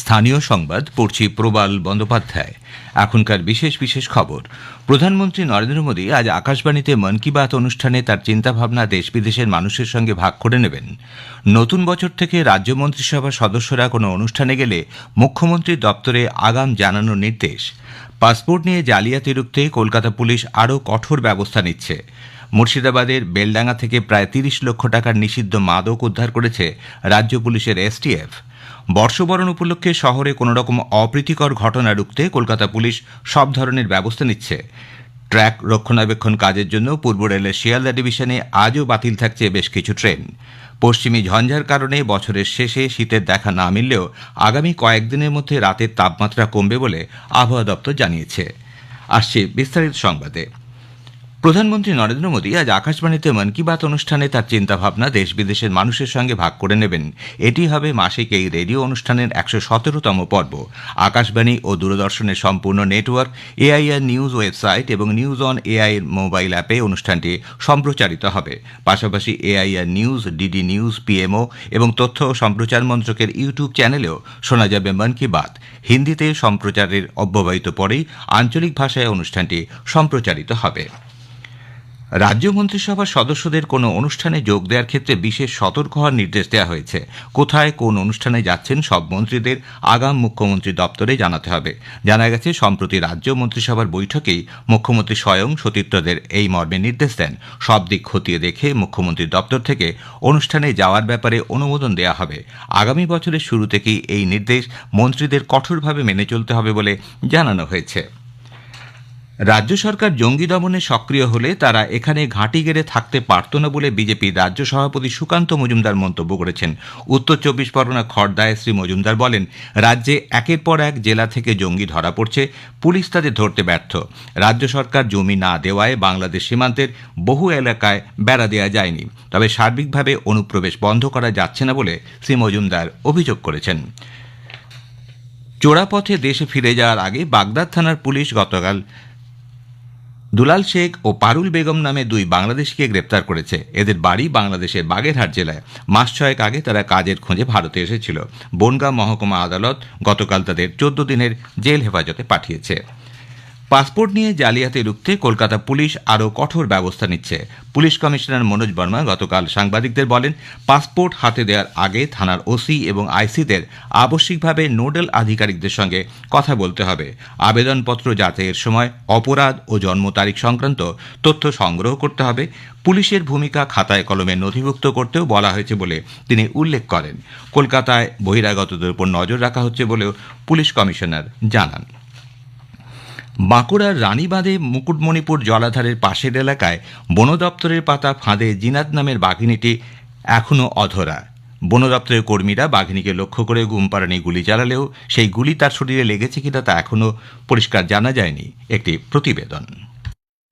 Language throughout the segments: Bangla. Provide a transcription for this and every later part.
স্থানীয় সংবাদ পড়ছি প্রবাল বন্দ্যোপাধ্যায়। এখনকার বিশেষ বিশেষ খবর। প্রধানমন্ত্রী নরেন্দ্র মোদী আজ আকাশবাণীতে মন কি বাত অনুষ্ঠানে তার চিন্তাভাবনা দেশ বিদেশের মানুষের সঙ্গে ভাগ করে নেবেন। নতুন বছর থেকে রাজ্য মন্ত্রিসভার সদস্যরা কোনো অনুষ্ঠানে গেলে মুখ্যমন্ত্রীর দপ্তরে আগাম জানানোর নির্দেশ। পাসপোর্ট নিয়ে জালিয়াতি রুখতে কলকাতা পুলিশ আরও কঠোর ব্যবস্থা নিচ্ছে। মুর্শিদাবাদের বেলডাঙ্গা থেকে প্রায় তিরিশ লক্ষ টাকার নিষিদ্ধ মাদক উদ্ধার করেছে রাজ্য পুলিশের এসটিএফ বর্ষবরণ উপলক্ষে শহরে কোনো রকম অপ্রীতিকর ঘটনা রুখতে কলকাতা পুলিশ সব ধরনের ব্যবস্থা নিচ্ছে। ট্র্যাক রক্ষণাবেক্ষণ কাজের জন্য পূর্ব রেলের শিয়ালদা ডিভিশনে আজও বাতিল থাকছে বেশ কিছু ট্রেন। পশ্চিমী ঝঞ্ঝার কারণে বছরের শেষে শীতের দেখা না মিললেও আগামী কয়েকদিনের মধ্যে রাতের তাপমাত্রা কমবে বলে আবহাওয়া দপ্তর জানিয়েছে। আসছে বিস্তারিত সংবাদে। প্রধানমন্ত্রী নরেন্দ্র মোদী আজ আকাশবাণীতে মন কি বাত অনুষ্ঠানে তার চিন্তাভাবনা দেশ বিদেশের মানুষের সঙ্গে ভাগ করে নেবেন। এটি হবে মাসিক এই রেডিও অনুষ্ঠানের একশো সতেরোতম পর্ব। আকাশবাণী ও দূরদর্শনের সম্পূর্ণ নেটওয়ার্ক, এআইআর নিউজ ওয়েবসাইট এবং নিউজ অন এআই মোবাইল অ্যাপে অনুষ্ঠানটি সম্প্রচারিত হবে। পাশাপাশি AIR news, DD news, PMO এবং তথ্য ও সম্প্রচার মন্ত্রকের ইউটিউব চ্যানেলেও শোনা যাবে মন কি বাত। হিন্দিতে সম্প্রচারের অব্যবহিত পরেই আঞ্চলিক ভাষায় অনুষ্ঠানটি সম্প্রচারিত হবে। রাজ্য মন্ত্রিসভার সদস্যদের কোনো অনুষ্ঠানে যোগ দেওয়ার ক্ষেত্রে বিশেষ সতর্ক হওয়ার নির্দেশ দেওয়া হয়েছে। কোথায় কোন অনুষ্ঠানে যাচ্ছেন সব মন্ত্রীদের আগাম মুখ্যমন্ত্রী দপ্তরে জানাতে হবে। জানা গেছে, সম্প্রতি রাজ্য মন্ত্রিসভার বৈঠকেই মুখ্যমন্ত্রী স্বয়ং সতীর্থদের এই মর্মে নির্দেশ দেন। সব দিক খতিয়ে দেখে মুখ্যমন্ত্রীর দপ্তর থেকে অনুষ্ঠানে যাওয়ার ব্যাপারে অনুমোদন দেওয়া হবে। আগামী বছরের শুরু থেকেই এই নির্দেশ মন্ত্রীদের কঠোরভাবে মেনে চলতে হবে বলে জানানো হয়েছে। রাজ্য সরকার জঙ্গি দমনে সক্রিয় হলে তারা এখানে ঘাঁটি গেড়ে থাকতে পারত না বলে বিজেপির রাজ্য সভাপতি সুকান্ত মজুমদার মন্তব্য করেছেন। উত্তর চব্বিশ পরগনা খড়দায় শ্রী মজুমদার বলেন, রাজ্যে একের পর এক জেলা থেকে জঙ্গি ধরা পড়ছে, পুলিশ তাদের ধরতে ব্যর্থ। রাজ্য সরকার জমি না দেওয়ায় বাংলাদেশ সীমান্তের বহু এলাকায় বেড়া দেওয়া যায়নি। তবে সার্বিকভাবে অনুপ্রবেশ বন্ধ করা যাচ্ছে না বলে শ্রী মজুমদার অভিযোগ করেছেন। চোরাপথে দেশে ফিরে যাওয়ার আগে বাগদাদ থানার পুলিশ গতকাল দুলাল শেখ ও পারুল বেগম নামে দুই বাংলাদেশিকে গ্রেপ্তার করেছে। এদের বাড়ি বাংলাদেশের বাগেরহাট জেলায়। মাস ছয়েক আগে তারা কাজের খোঁজে ভারতে এসেছিল। বনগাঁ মহকুমা আদালত গতকাল তাদের চোদ্দ দিনের জেল হেফাজতে পাঠিয়েছে। পাসপোর্ট নিয়ে জালিয়াতি রুখতে কলকাতা পুলিশ আরও কঠোর ব্যবস্থা নিচ্ছে। পুলিশ কমিশনার মনোজ বর্মা গতকাল সাংবাদিকদের বলেন, পাসপোর্ট হাতে দেওয়ার আগে থানার ওসি এবং আইসিদের আবশ্যিকভাবে নোডাল আধিকারিকদের সঙ্গে কথা বলতে হবে। আবেদনপত্র যাচাইয়ের সময় অপরাধ ও জন্ম তারিখ সংক্রান্ত তথ্য সংগ্রহ করতে হবে। পুলিশের ভূমিকা খাতায় কলমে নথিভুক্ত করতেও বলা হয়েছে বলে তিনি উল্লেখ করেন। কলকাতায় বহিরাগতদের উপর নজর রাখা হচ্ছে বলেও পুলিশ কমিশনার জানান। বাঁকুড়ার রানীবাঁধে মুকুটমণিপুর জলাধারের পাশের এলাকায় বন দপ্তরের পাতা ফাঁদে জিনাত নামের বাঘিনীটি এখনও অধরা। বন দপ্তরের কর্মীরা বাঘিনীকে লক্ষ্য করে গুমপাড়ানি গুলি চালালেও সেই গুলি তার শরীরে লেগেছে কিনা তা এখনও পরিষ্কার জানা যায়নি। একটি প্রতিবেদন।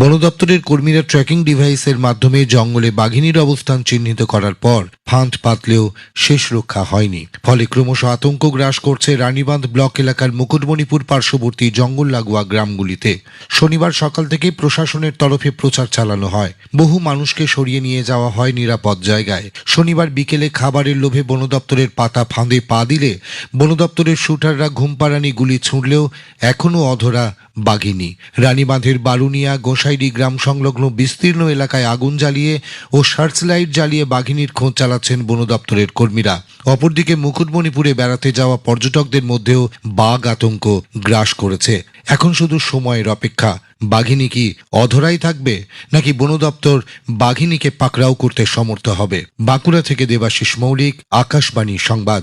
বন দপ্তরের কর্মীরা ট্র্যাকিং ডিভাইসের মাধ্যমে জঙ্গলে বাঘিনীর অবস্থান চিহ্নিত করার পর ফাঁদ পাতলেও শেষ রক্ষা হয়নি। ফলে ক্রমশ আতঙ্ক গ্রাস করছে রানীবাঁধ ব্লক এলাকার মুকুটমণিপুর পার্শ্ববর্তী জঙ্গল লাগোয়া গ্রামগুলিতে। শনিবার সকাল থেকে প্রশাসনের তরফে প্রচার চালানো হয়। বহু মানুষকে সরিয়ে নিয়ে যাওয়া হয় নিরাপদ জায়গায়। শনিবার বিকেলে খাবারের লোভে বন দপ্তরের পাতা ফাঁদে পা দিলে বন দপ্তরের শুটাররা ঘুমপাড়ানি গুলি ছুঁড়লেও এখনও অধরা বাঘিনী। রানীবাঁধের বারুনিয়া গোসাইডি গ্রাম সংলগ্ন বিস্তীর্ণ এলাকায় আগুন জ্বালিয়ে ও সার্চ লাইট জ্বালিয়ে বাঘিনীর খোঁজ চালাচ্ছেন বন দপ্তরের কর্মীরা। অপরদিকে মুকুটমণিপুরে বেড়াতে যাওয়া পর্যটকদের মধ্যেও বাঘ আতঙ্ক গ্রাস করেছে। এখন শুধু সময়ের অপেক্ষা। বাঘিনী কি অধরাই থাকবে, নাকি বন দপ্তর বাঘিনীকে পাকড়াও করতে সমর্থ হবে? বাঁকুড়া থেকে দেবাশিস মৌলিক, আকাশবাণী সংবাদ।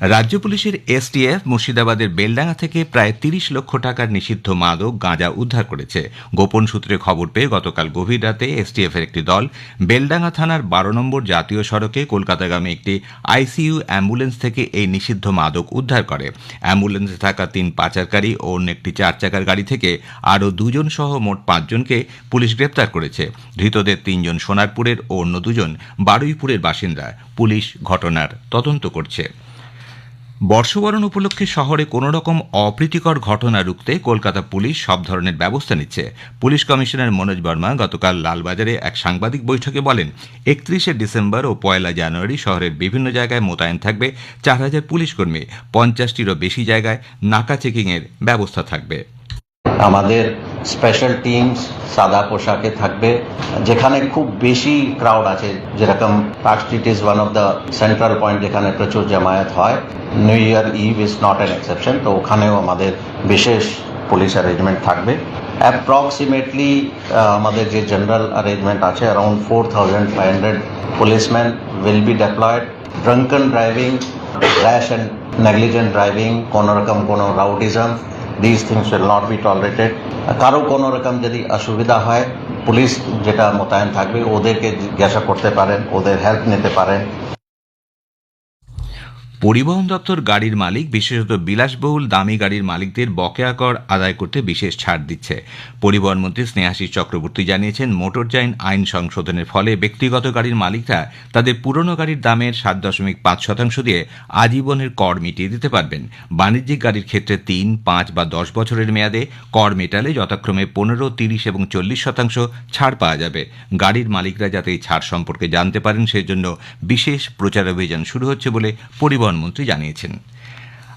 রাজ্য পুলিশের এসটিএফ মুর্শিদাবাদের বেলডাঙ্গা থেকে প্রায় তিরিশ লক্ষ টাকার নিষিদ্ধ মাদক গাঁজা উদ্ধার করেছে। গোপন সূত্রে খবর পেয়ে গতকাল গভীর রাতে এসটিএফ এর একটি দল বেলডাঙ্গা থানার বারো নম্বর জাতীয় সড়কে কলকাতাগামী একটি আইসিইউ অ্যাম্বুলেন্স থেকে এই নিষিদ্ধ মাদক উদ্ধার করে। অ্যাম্বুলেন্সে থাকা তিন পাচারকারী ও অন্য একটি চার চাকার গাড়ি থেকে আরও দুজন সহ মোট পাঁচজনকে পুলিশ গ্রেপ্তার করেছে। ধৃতদের তিনজন সোনারপুরের ও অন্য দুজন বারুইপুরের বাসিন্দা। পুলিশ ঘটনার তদন্ত করছে। বর্ষবরণ উপলক্ষে শহরে কোনো রকম অপ্রীতিকর ঘটনা রুখতে কলকাতা পুলিশ সব ধরনের ব্যবস্থা নিচ্ছে। পুলিশ কমিশনার মনোজ বর্মা গতকাল লালবাজারে এক সাংবাদিক বৈঠকে বলেন, একত্রিশে ডিসেম্বর ও পয়লা জানুয়ারি শহরের বিভিন্ন জায়গায় মোতায়েন থাকবে চার হাজার পুলিশ কর্মী, পঞ্চাশটিরও বেশি জায়গায় নাকা চেকিংয়ের ব্যবস্থা থাকবে। আমাদের স্পেশাল টিমস সাদা পোশাকে থাকবে, যেখানে খুব বেশি ক্রাউড আছে, যেরকম Park Street is one of the central point যেখানে প্রচুর জামায়াত হয়। New Year Eve is not an exception তো ওখানেও আমাদের বিশেষ পুলিশ অ্যারেঞ্জমেন্ট থাকবে। অ্যাপ্রক্সিমেটলি আমাদের যে জেনারেল অ্যারেঞ্জমেন্ট আছে around four thousand five hundred policeman will be deployed drunken driving rash and negligent driving কোনো রকম কোনো rowdyism this things will not be tolerated কারও কোনো রকম যদি অসুবিধা হয় পুলিশ যেটা মোতায়েন থাকবে, ওদেরকে জিজ্ঞাসা করতে পারেন, ওদের হেল্প নিতে পারেন। পরিবহন দপ্তর গাড়ির মালিক, বিশেষত বিলাসবহুল দামি গাড়ির মালিকদের বকেয়া কর আদায় করতে বিশেষ ছাড় দিচ্ছে। পরিবহন মন্ত্রী স্নেহাশিস চক্রবর্তী জানিয়েছেন মোটরযান আইন সংশোধনের ফলে ব্যক্তিগত গাড়ির মালিকরা তাদের পুরনো গাড়ির দামের সাত দশমিক পাঁচ শতাংশ দিয়ে আজীবনের কর মিটিয়ে দিতে পারবেন। বাণিজ্যিক গাড়ির ক্ষেত্রে তিন, পাঁচ বা দশ বছরের মেয়াদে কর মেটালে যথাক্রমে পনেরো, তিরিশ এবং চল্লিশ শতাংশ ছাড় পাওয়া যাবে। গাড়ির মালিকরা যাতে এই ছাড় সম্পর্কে জানতে পারেন, সেজন্য বিশেষ প্রচার অভিযান শুরু হচ্ছে বলে পরিবহন মন্ত্রী জানিয়েছেন।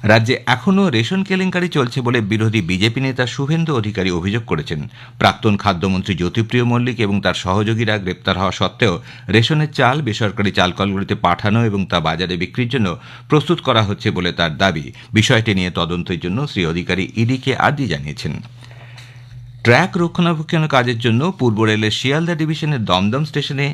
রাজ্যে এখনও রেশন কেলেঙ্কারি চলছে বলে বিরোধী বিজেপি নেতা শুভেন্দু অধিকারী অভিযোগ করেছেন। প্রাক্তন খাদ্যমন্ত্রী জ্যোতিপ্রিয় মল্লিক এবং তার সহযোগীরা গ্রেপ্তার হওয়া সত্ত্বেও রেশনের চাল, বেসরকারি চালকলগুলিতে পাঠানো এবং তা বাজারে বিক্রির জন্য প্রস্তুত করা হচ্ছে বলে তার দাবি। বিষয়টি নিয়ে তদন্তের জন্য শ্রী অধিকারী ইডিকে আর্জি জানিয়েছেন। ট্র্যাক রক্ষণাবেক্ষণ কাজের জন্য পূর্ব রেলের শিয়ালদা ডিভিশনের দমদম স্টেশনে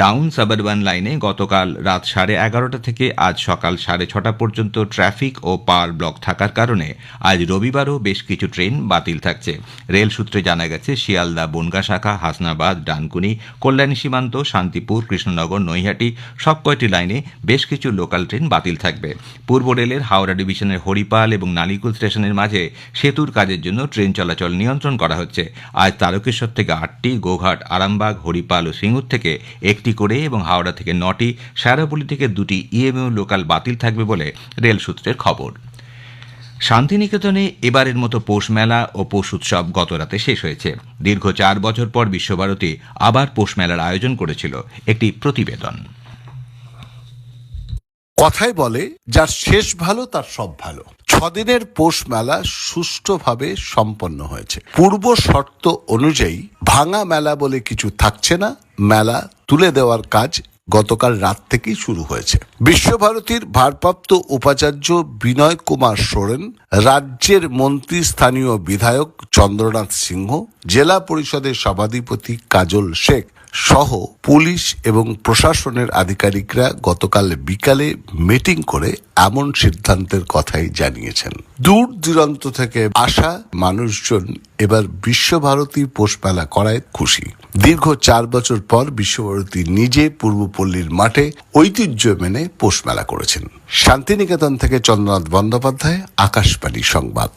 ডাউন সাবারবান লাইনে গতকাল রাত সাড়ে এগারোটা থেকে আজ সকাল সাড়ে ছটা পর্যন্ত ট্রাফিক ও পার ব্লক থাকার কারণে আজ রবিবারও বেশ কিছু ট্রেন বাতিল থাকছে। রেল সূত্রে জানা গেছে, শিয়ালদা, বনগা শাখা, হাসনাবাদ, ডানকুনি, কল্যাণী সীমান্ত, শান্তিপুর, কৃষ্ণনগর, নৈহাটি সব কয়টি লাইনে বেশ কিছু লোকাল ট্রেন বাতিল থাকবে। পূর্ব রেলের হাওড়া ডিভিশনের হরিপাল এবং নালিকুল স্টেশনের মাঝে সেতুর কাজের জন্য ট্রেন চলাচল নিয়ন্ত্রণ করা হচ্ছে। আজ তারকেশ্বর থেকে আটটি, গোঘাট, আরামবাগ, হরিপাল ও সিঙ্গুর থেকে একটি করে এবং হাওড়া থেকে নটি সারাপল্লী থেকে দুটি ইএমইউ লোকাল বাতিল থাকবে বলে রেল সূত্রের খবর। শান্তিনিকেতনে এবারের মতো পৌষ মেলা ও পৌষ উৎসব গতরাতে শেষ হয়েছে। দীর্ঘ চার বছর পর বিশ্বভারতী আবার পৌষ মেলার আয়োজন করেছিল একটি প্রতিবেদন। কথায় বলে, যার শেষ ভালো, তার সব ভালো। ছদিনের পৌষ মেলা সুষ্ঠুভাবে সম্পন্ন হয়েছে। পূর্ব শর্ত অনুযায়ী ভাঙা মেলা বলে কিছু থাকছে না। মেলা তুলে দেওয়ার কাজ গতকাল রাত থেকেই শুরু হয়েছে। বিশ্বভারতীর ভারপ্রাপ্ত উপাচার্য বিনয় কুমার সোরেন, রাজ্যের মন্ত্রী স্থানীয় বিধায়ক চন্দ্রনাথ সিংহ, জেলা পরিষদের সভাধিপতি কাজল শেখ সহ পুলিশ এবং প্রশাসনের আধিকারিকরা গতকাল বিকালে মিটিং করে এমন সিদ্ধান্তের কথাই জানিয়েছেন। দূর দূরান্ত থেকে আসা মানুষজন এবার বিশ্বভারতী পোষমেলা করায় খুশি। দীর্ঘ চার বছর পর বিশ্বভারতী নিজে পূর্বপল্লীর মাঠে ঐতিহ্য মেনে পোষমেলা করেছেন। শান্তিনিকেতন থেকে চন্দ্রনাথ বন্দ্যোপাধ্যায়, আকাশবাণী সংবাদ।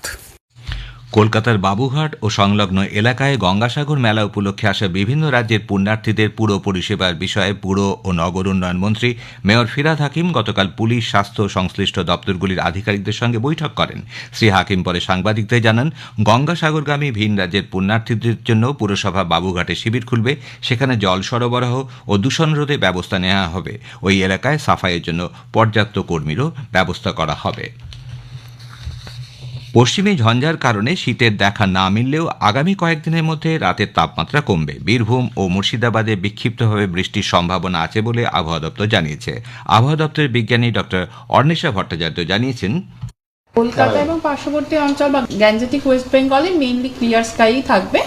কলকাতার বাবুঘাট ও সংলগ্ন এলাকায় গঙ্গাসাগর মেলা উপলক্ষে আসা বিভিন্ন রাজ্যের পুণ্যার্থীদের পুরো পরিষেবার বিষয়ে পুর ও নগর উন্নয়ন মন্ত্রী মেয়র ফিরাদ হাকিম গতকাল পুলিশ, স্বাস্থ্য সংশ্লিষ্ট দপ্তরগুলির আধিকারিকদের সঙ্গে বৈঠক করেন। শ্রী হাকিম পরে সাংবাদিকদের জানান, গঙ্গাসাগরগামী ভিন রাজ্যের পুণ্যার্থীদের জন্য পুরসভা বাবুঘাটে শিবির খুলবে, সেখানে জল সরবরাহ ও দূষণ রোধে ব্যবস্থা নেওয়া হবে। ওই এলাকায় সাফাইয়ের জন্য পর্যাপ্ত কর্মীরও ব্যবস্থা করা হবে। পশ্চিমী ঝঞ্ঝার কারণে শীতের দেখা না মিললেও আগামী কয়েকদিনের মধ্যে রাতের তাপমাত্রা কমবে। বীরভূম ও মুর্শিদাবাদে বিক্ষিপ্তভাবে বৃষ্টির সম্ভাবনা আছে বলে আবহাওয়া দপ্তর জানিয়েছে। আবহাওয়া দপ্তরের বিজ্ঞানী ডক্টর অর্ণেশা ভট্টাচার্য জানিয়েছেন কলকাতা এবং পার্শ্ববর্তী অঞ্চল বা গ্যাঞ্জেটিক ওয়েস্ট বেঙ্গলে মেইনলি ক্লিয়ার স্কাই থাকবে।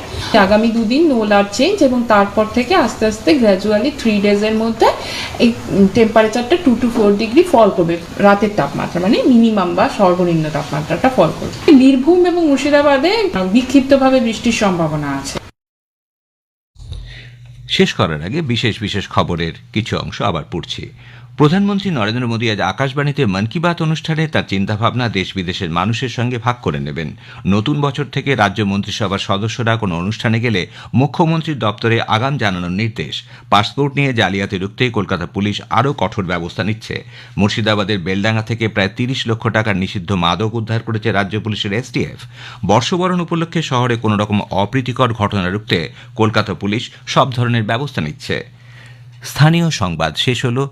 আগামী দুদিন নো লার চেঞ্জ এবং তারপর থেকে আস্তে আস্তে গ্র্যাজুয়ালি থ্রি ডেজের মধ্যে এই টেম্পারেচারটা two to four degree fall করবে। রাতের তাপমাত্রা মানে মিনিমাম বা সর্বনিম্ন তাপমাত্রাটা ফল করবে। বীরভূম এবং মুর্শিদাবাদে বিক্ষিপ্তভাবে বৃষ্টির সম্ভাবনা আছে। শেষ করার আগে বিশেষ বিশেষ খবরের কিছু অংশ আবার পড়ছি। প্রধানমন্ত্রী নরেন্দ্র মোদী আজ আকাশবাণীতে মন কি বাত অনুষ্ঠানে তার চিন্তাভাবনা দেশ বিদেশের মানুষের সঙ্গে ভাগ করে নেবেন। নতুন বছর থেকে রাজ্য মন্ত্রিসভার সদস্যরা কোনো অনুষ্ঠানে গেলে মুখ্যমন্ত্রীর দপ্তরে আগাম জানানোর নির্দেশ। পাসপোর্ট নিয়ে জালিয়াতি রুখতে কলকাতা পুলিশ আরও কঠোর ব্যবস্থা নিচ্ছে। মুর্শিদাবাদের বেলডাঙ্গা থেকে প্রায় তিরিশ লক্ষ টাকার নিষিদ্ধ মাদক উদ্ধার করেছে রাজ্য পুলিশের এসটিএফ। বর্ষবরণ উপলক্ষে শহরে কোনো রকম অপ্রীতিকর ঘটনা রুখতে কলকাতা পুলিশ সব ধরনের ব্যবস্থা নিচ্ছে। স্থানীয় সংবাদ শেষ হলো।